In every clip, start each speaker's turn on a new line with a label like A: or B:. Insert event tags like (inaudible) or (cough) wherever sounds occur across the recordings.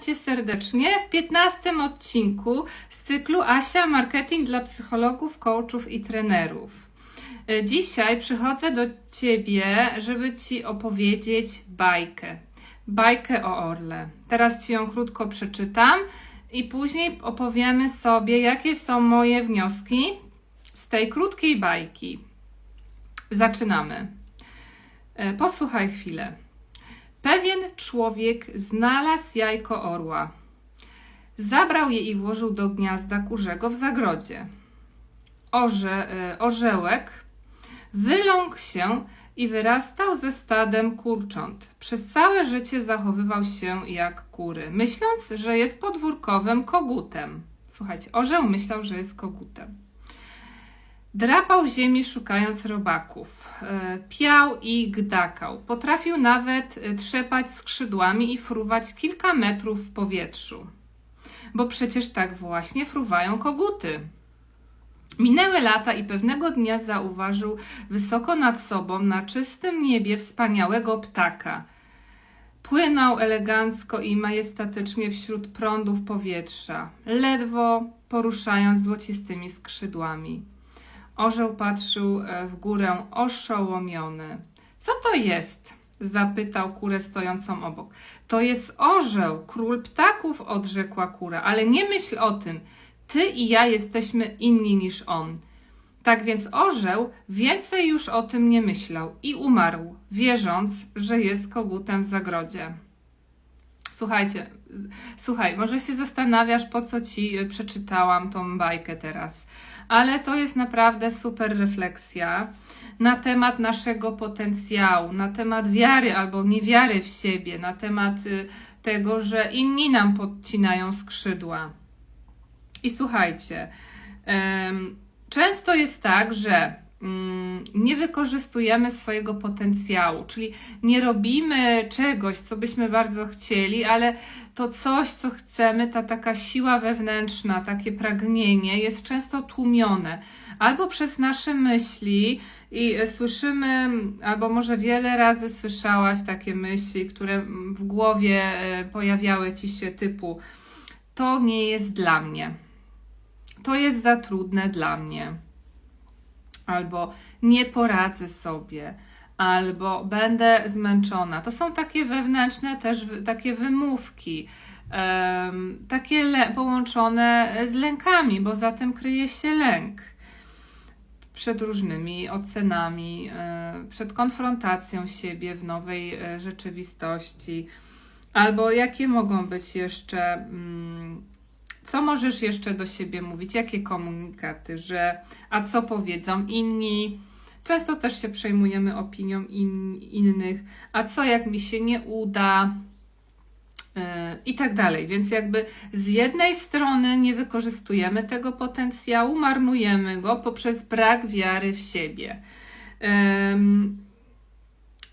A: Cię serdecznie w 15 odcinku z cyklu Asia Marketing dla psychologów, coachów i trenerów. E, Dzisiaj przychodzę do Ciebie, żeby Ci opowiedzieć bajkę. Bajkę o Orle. Teraz Ci ją krótko przeczytam i później opowiemy sobie, jakie są moje wnioski z tej krótkiej bajki. Zaczynamy. E, Posłuchaj chwilę. Pewien człowiek znalazł jajko orła. Zabrał je i włożył do gniazda kurzego w zagrodzie. Orze, e, orzełek wyląkł się i wyrastał ze stadem kurcząt. Przez całe życie zachowywał się jak kury, myśląc, że jest podwórkowym kogutem. Słuchajcie, orzeł myślał, że jest kogutem. Drapał ziemi szukając robaków. E, Piał i gdakał. Potrafił nawet e, trzepać skrzydłami i fruwać kilka metrów w powietrzu. Bo przecież tak właśnie fruwają koguty. Minęły lata i pewnego dnia zauważył wysoko nad sobą na czystym niebie wspaniałego ptaka. Płynął elegancko i majestatycznie wśród prądów powietrza, ledwo poruszając złocistymi skrzydłami. Orzeł patrzył e, w górę oszołomiony. Co to jest? zapytał kurę stojącą obok. To jest orzeł, król ptaków, odrzekła kura, ale nie myśl o tym. Ty i ja jesteśmy inni niż on. Tak więc orzeł więcej już o tym nie myślał i umarł, wierząc, że jest kogutem w zagrodzie. Słuchajcie, słuchaj, może się zastanawiasz, po co ci y, przeczytałam tą bajkę teraz, ale to jest naprawdę super refleksja na temat naszego potencjału, na temat wiary albo niewiary w siebie, na temat y, tego, że inni nam podcinają skrzydła. I słuchajcie, często jest tak, że nie wykorzystujemy swojego potencjału, czyli nie robimy czegoś, co byśmy bardzo chcieli, ale to coś, co chcemy, ta taka siła wewnętrzna, takie pragnienie jest często tłumione. Albo przez nasze myśli i słyszymy, albo może wiele razy słyszałaś takie myśli, które mm, w głowie e, pojawiały ci się typu to nie jest dla mnie. To jest za trudne dla mnie. Albo nie poradzę sobie, albo będę zmęczona. To są takie wewnętrzne też takie wymówki, em, takie połączone z lękami, bo za tym kryje się lęk przed różnymi ocenami, e, przed konfrontacją siebie w nowej e, rzeczywistości. Albo jakie mogą być jeszcze mm, co możesz jeszcze do siebie mówić? Jakie komunikaty, że a co powiedzą inni? Często też się przejmujemy opinią in, innych, a co jak mi się nie uda? Yy, I tak dalej. Więc jakby z jednej strony nie wykorzystujemy tego potencjału, marnujemy go poprzez brak wiary w siebie.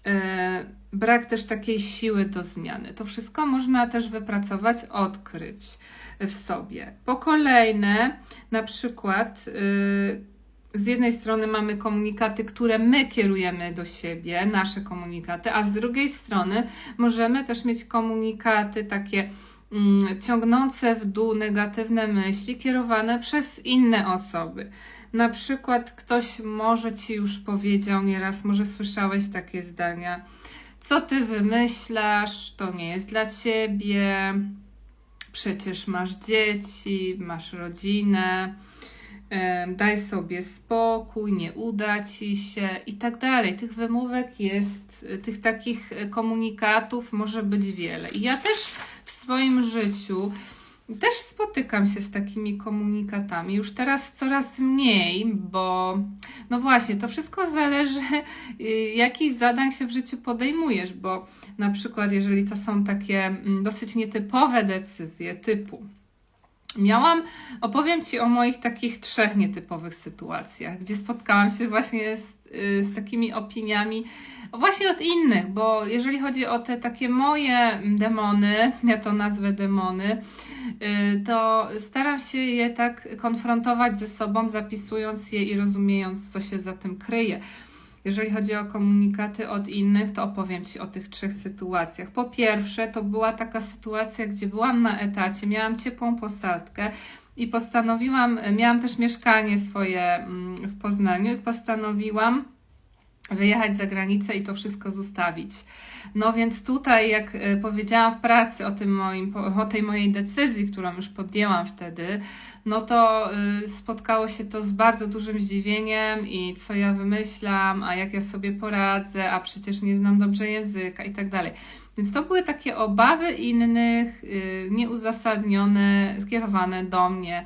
A: E, brak też takiej siły do zmiany. To wszystko można też wypracować, odkryć w sobie. Po kolejne, na przykład, y, z jednej strony mamy komunikaty, które my kierujemy do siebie, nasze komunikaty, a z drugiej strony możemy też mieć komunikaty takie mm, ciągnące w dół negatywne myśli kierowane przez inne osoby. Na przykład ktoś może ci już powiedział nieraz, może słyszałeś takie zdania. Co ty wymyślasz, to nie jest dla ciebie, przecież masz dzieci, masz rodzinę, daj sobie spokój, nie uda ci się i tak dalej. Tych wymówek jest, tych takich komunikatów może być wiele. I ja też w swoim życiu też spotykam się z takimi komunikatami. Już teraz coraz mniej, bo no właśnie, to wszystko zależy, y, jakich zadań się w życiu podejmujesz, bo na przykład, jeżeli to są takie mm, dosyć nietypowe decyzje, typu Miałam, opowiem Ci o moich takich trzech nietypowych sytuacjach, gdzie spotkałam się właśnie z, y, z takimi opiniami właśnie od innych, bo jeżeli chodzi o te takie moje demony, ja to nazwę demony, y, to staram się je tak konfrontować ze sobą, zapisując je i rozumiejąc, co się za tym kryje. Jeżeli chodzi o komunikaty od innych, to opowiem Ci o tych trzech sytuacjach. Po pierwsze, to była taka sytuacja, gdzie byłam na etacie, miałam ciepłą posadkę i postanowiłam, miałam też mieszkanie swoje mm, w Poznaniu i postanowiłam wyjechać za granicę i to wszystko zostawić. No więc tutaj, jak e, powiedziałam w pracy o, tym moim, o tej mojej decyzji, którą już podjęłam wtedy, no to y, spotkało się to z bardzo dużym zdziwieniem i co ja wymyślam, a jak ja sobie poradzę, a przecież nie znam dobrze języka i tak dalej. Więc to były takie obawy innych, y, nieuzasadnione, skierowane do mnie.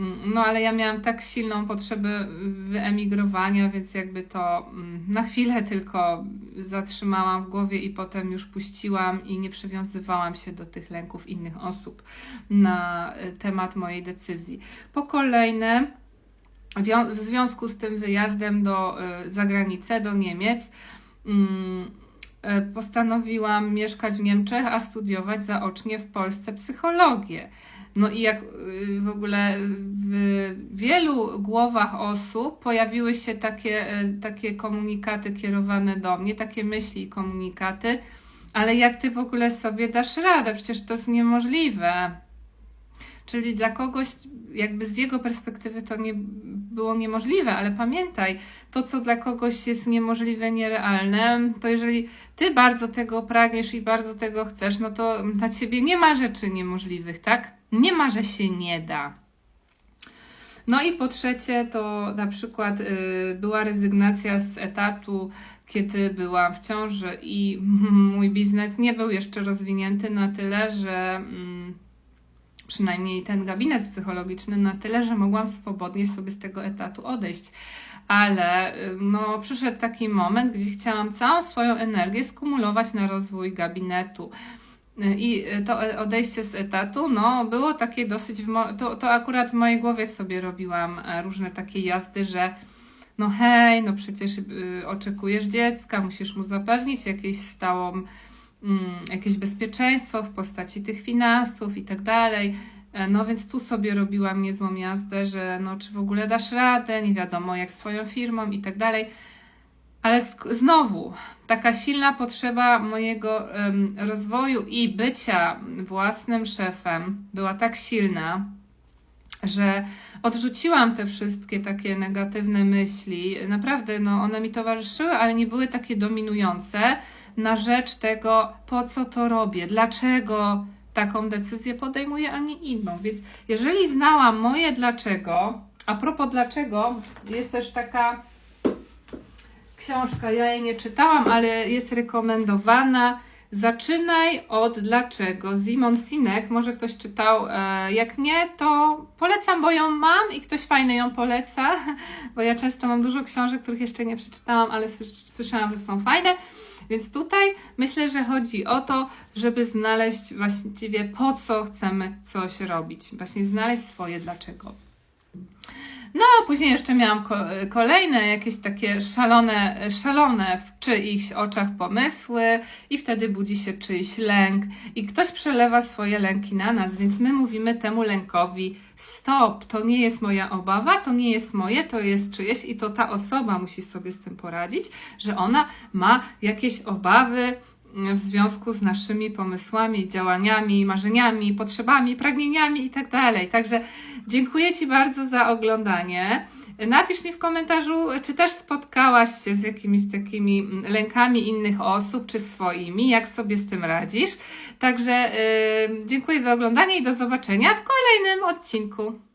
A: Mm, No, ale ja miałam tak silną potrzebę wyemigrowania, więc jakby to mm, na chwilę tylko zatrzymałam w głowie i potem już puściłam i nie przywiązywałam się do tych lęków innych osób na y, temat mojej decyzji. Po kolejne, w związku z tym wyjazdem do y, zagranicę, do Niemiec, mm, y, postanowiłam mieszkać w Niemczech, a studiować zaocznie w Polsce psychologię. No i jak y, w ogóle w wielu głowach osób pojawiły się takie, y, takie komunikaty kierowane do mnie, takie myśli i komunikaty, ale jak ty w ogóle sobie dasz radę? Przecież to jest niemożliwe. Czyli dla kogoś, jakby z jego perspektywy to nie było niemożliwe, ale pamiętaj, to co dla kogoś jest niemożliwe, nierealne, to jeżeli ty bardzo tego pragniesz i bardzo tego chcesz, no to dla ciebie nie ma rzeczy niemożliwych, tak? Nie ma, że się nie da. No i po trzecie, to na przykład y, była rezygnacja z etatu, kiedy byłam w ciąży i (laughs) mój biznes nie był jeszcze rozwinięty na tyle, że mm, przynajmniej ten gabinet psychologiczny na tyle, że mogłam swobodnie sobie z tego etatu odejść. Ale no, przyszedł taki moment, gdzie chciałam całą swoją energię skumulować na rozwój gabinetu. I to odejście z etatu, no, było takie dosyć, to, to akurat w mojej głowie sobie robiłam e, różne takie jazdy, że no hej, no przecież y, oczekujesz dziecka, musisz mu zapewnić jakieś stałą, jakieś bezpieczeństwo w postaci tych finansów i tak dalej. E, No więc tu sobie robiłam niezłą jazdę, że no czy w ogóle dasz radę, nie wiadomo jak z Twoją firmą i tak dalej. Ale znowu, taka silna potrzeba mojego em, rozwoju i bycia własnym szefem była tak silna, że odrzuciłam te wszystkie takie negatywne myśli. Naprawdę, no, one mi towarzyszyły, ale nie były takie dominujące na rzecz tego, po co to robię, dlaczego taką decyzję podejmuję, a nie inną. Więc jeżeli znałam moje dlaczego, a propos dlaczego, jest też taka książka, ja jej nie czytałam, ale jest rekomendowana. Zaczynaj od dlaczego. Simon Sinek, może ktoś czytał, e, jak nie, to polecam, bo ją mam i ktoś fajny ją poleca, (laughs) bo ja często mam dużo książek, których jeszcze nie przeczytałam, ale słysz- słyszałam, że są fajne. Więc tutaj myślę, że chodzi o to, żeby znaleźć właściwie po co chcemy coś robić. Właśnie znaleźć swoje dlaczego. No, a później jeszcze miałam ko- kolejne jakieś takie szalone, szalone w czyichś oczach pomysły i wtedy budzi się czyjś lęk i ktoś przelewa swoje lęki na nas, więc my mówimy temu lękowi stop, to nie jest moja obawa, to nie jest moje, to jest czyjeś i to ta osoba musi sobie z tym poradzić, że ona ma jakieś obawy, w związku z naszymi pomysłami, działaniami, marzeniami, potrzebami, pragnieniami i tak. Także dziękuję Ci bardzo za oglądanie. Napisz mi w komentarzu, czy też spotkałaś się z jakimiś takimi lękami innych osób, czy swoimi, jak sobie z tym radzisz. Także yy, dziękuję za oglądanie i do zobaczenia w kolejnym odcinku.